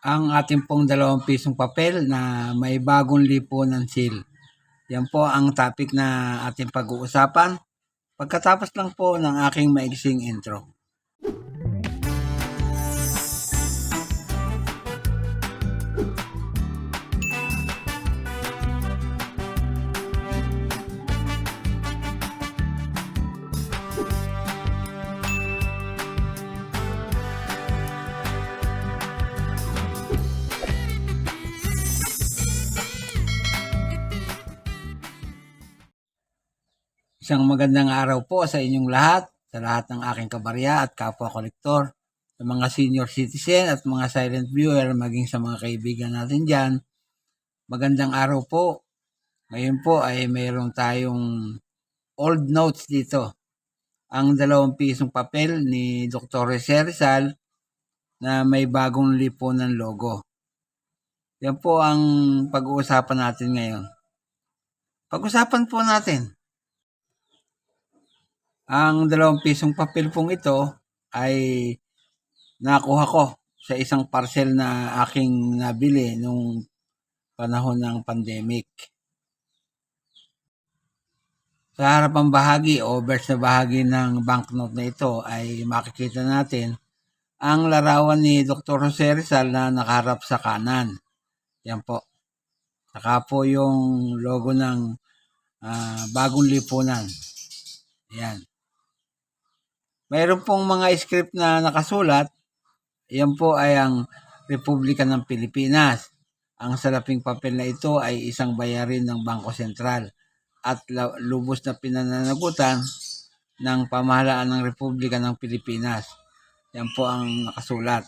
ang ating pong dalawang pisong papel na may bagong lipo ng seal. Yan po ang topic na ating pag-uusapan. Pagkatapos lang po ng aking maigsing intro. Isang magandang araw po sa inyong lahat, sa lahat ng aking kabarya at kapwa kolektor, sa mga senior citizen at mga silent viewer, maging sa mga kaibigan natin dyan. Magandang araw po. Ngayon po ay mayroong tayong old notes dito. Ang dalawang pisong papel ni Dr. Jose na may bagong lipo ng logo. Yan po ang pag-uusapan natin ngayon. Pag-usapan po natin ang dalawang pisong papel pong ito ay nakuha ko sa isang parcel na aking nabili nung panahon ng pandemic. Sa harapang bahagi o verse na bahagi ng banknote na ito ay makikita natin ang larawan ni Dr. Jose Rizal na nakaharap sa kanan. Yan po. Saka po yung logo ng ah, bagong lipunan. Yan. Mayroon pong mga script na nakasulat. Yan po ay ang Republika ng Pilipinas. Ang salaping papel na ito ay isang bayarin ng Bangko Sentral at lubos na pinananagutan ng pamahalaan ng Republika ng Pilipinas. Yan po ang nakasulat.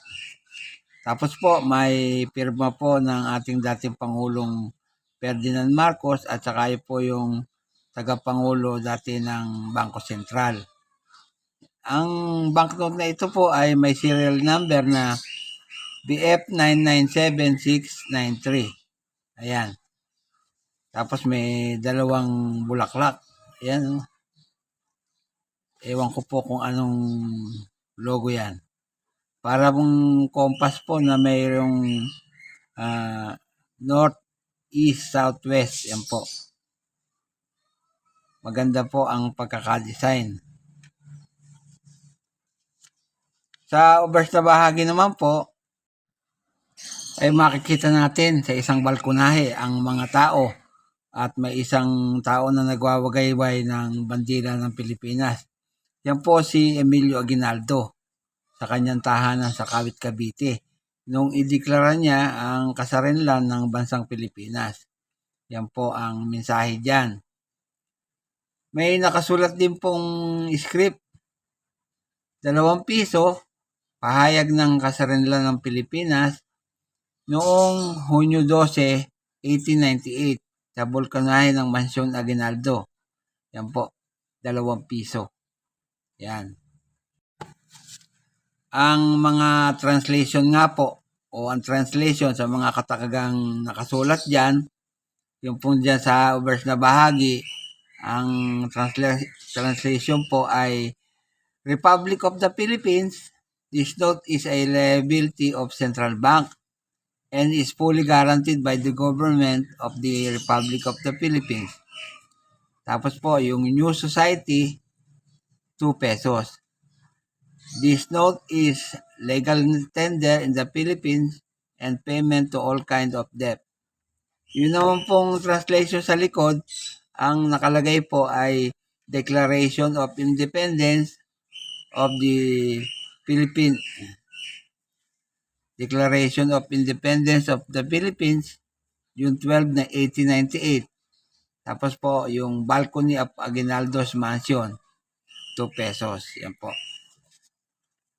Tapos po may pirma po ng ating dating Pangulong Ferdinand Marcos at saka po yung tagapangulo dati ng Bangko Sentral. Ang banknote na ito po ay may serial number na BF997693. Ayan. Tapos may dalawang bulaklak. Ayan. oh. Ewan ko po kung anong logo yan. Para mong compass po na mayroong ah, north, east, southwest. Yan po. Maganda po ang pagkakadesign. Sa obverse na bahagi naman po, ay makikita natin sa isang balkonahe ang mga tao at may isang tao na nagwawagayway ng bandila ng Pilipinas. Yan po si Emilio Aguinaldo sa kanyang tahanan sa Kawit, Cavite nung ideklara niya ang kasarinlan ng bansang Pilipinas. Yan po ang mensahe diyan. May nakasulat din pong script. Dalawang piso, pahayag ng kasarinlan ng Pilipinas noong Hunyo 12, 1898 sa bulkanahe ng Mansyon Aguinaldo. Yan po, dalawang piso. Yan. Ang mga translation nga po, o ang translation sa mga katakagang nakasulat dyan, yung po dyan sa verse na bahagi, ang transla- translation po ay Republic of the Philippines, this note is a liability of Central Bank and is fully guaranteed by the government of the Republic of the Philippines. Tapos po, yung New Society, 2 pesos. This note is legal tender in the Philippines and payment to all kind of debt. Yun naman pong translation sa likod, ang nakalagay po ay Declaration of Independence of the Philippines. Declaration of Independence of the Philippines, June 12 na 1898. Tapos po, yung balcony of Aguinaldo's Mansion, 2 pesos. Yan po.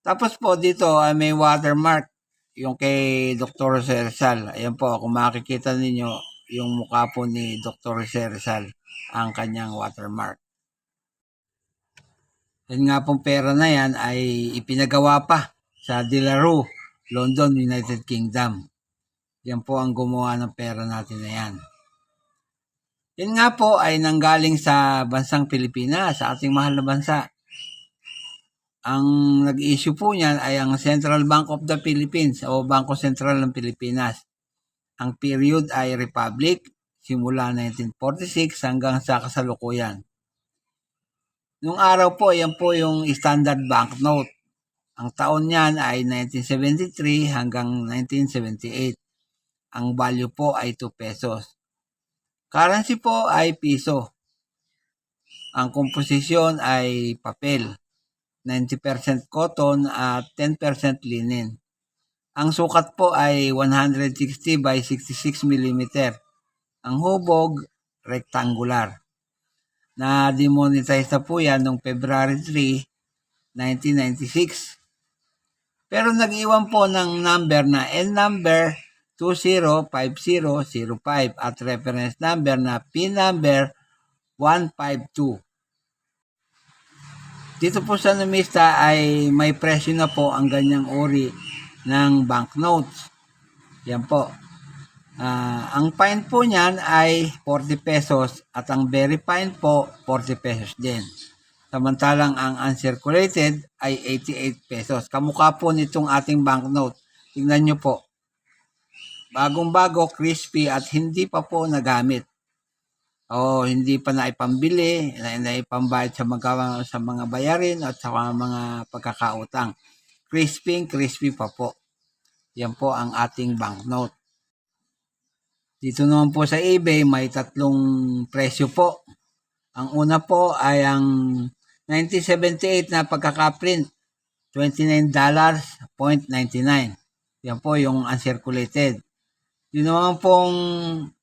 Tapos po dito ay may watermark yung kay Dr. Jose Rizal. Ayan po, kung makikita ninyo yung mukha po ni Dr. Jose Rizal ang kanyang watermark. Yan nga pong pera na yan ay ipinagawa pa sa De La Rue, London, United Kingdom. Yan po ang gumawa ng pera natin na yan. Yan nga po ay nanggaling sa bansang Pilipinas, sa ating mahal na bansa. Ang nag-issue po niyan ay ang Central Bank of the Philippines o Bangko Sentral ng Pilipinas. Ang period ay Republic simula 1946 hanggang sa kasalukuyan. Nung araw po, yan po yung standard banknote. Ang taon niyan ay 1973 hanggang 1978. Ang value po ay 2 pesos. Currency po ay piso. Ang komposisyon ay papel. 90% cotton at 10% linen. Ang sukat po ay 160 by 66 mm. Ang hubog, rectangular. Na-demonetize na po yan noong February 3, 1996. Pero nag-iwan po ng number na N number 205005 at reference number na P number 152. Dito po sa numista ay may presyo na po ang ganyang uri ng banknotes. Yan po. Ah, ang fine po niyan ay 40 pesos at ang very fine po 40 pesos din. Samantalang ang uncirculated ay 88 pesos. Kamukha po nitong ating banknote. Tingnan nyo po. Bagong-bago, crispy at hindi pa po nagamit. O hindi pa na ipambili, na, na ipambayad sa mga, sa mga bayarin at sa mga pagkakautang. Crispy, crispy pa po. Yan po ang ating banknote. Dito naman po sa eBay, may tatlong presyo po. Ang una po ay ang 1978 na pagkakaprint, $29.99. Yan po yung uncirculated. Yun naman pong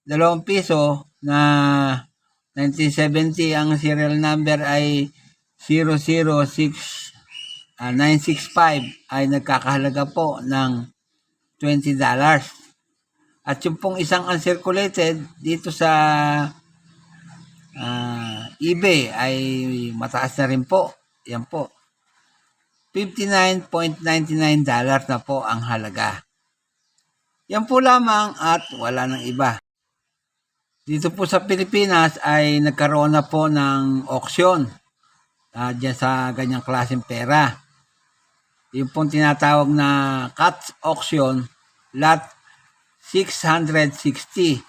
dalawang piso na 1970 ang serial number ay 006 ah, 965 ay nagkakahalaga po ng $20. At yung pong isang uncirculated dito sa ah, eBay ay mataas na rin po. Yan po. $59.99 na po ang halaga. Yan po lamang at wala nang iba. Dito po sa Pilipinas ay nagkaroon na po ng auction uh, dyan sa ganyang klaseng pera. Yung pong tinatawag na CATS auction, lot 660.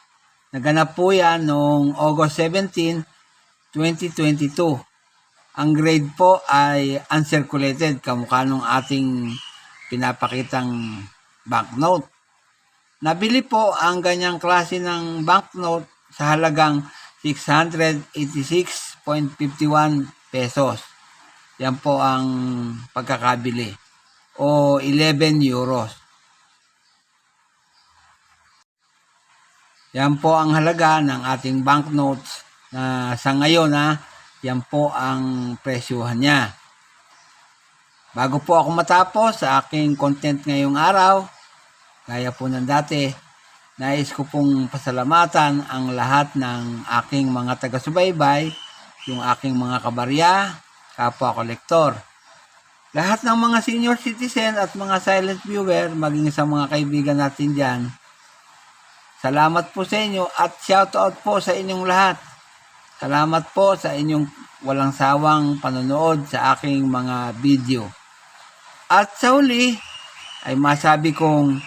Naganap po yan noong August 17, 2022. Ang grade po ay uncirculated, kamukha nung ating pinapakitang banknote. Nabili po ang ganyang klase ng banknote sa halagang 686.51 pesos. Yan po ang pagkakabili o 11 euros. Yan po ang halaga ng ating banknotes na sa ngayon ha, yan po ang presyuhan niya. Bago po ako matapos sa aking content ngayong araw, gaya po ng dati, nais ko pong pasalamatan ang lahat ng aking mga taga-subaybay, yung aking mga kabarya, kapwa kolektor. Lahat ng mga senior citizen at mga silent viewer, maging sa mga kaibigan natin dyan, Salamat po sa inyo at shoutout po sa inyong lahat. Salamat po sa inyong walang sawang panonood sa aking mga video. At sa uli ay masabi kong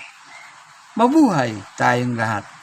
mabuhay tayong lahat.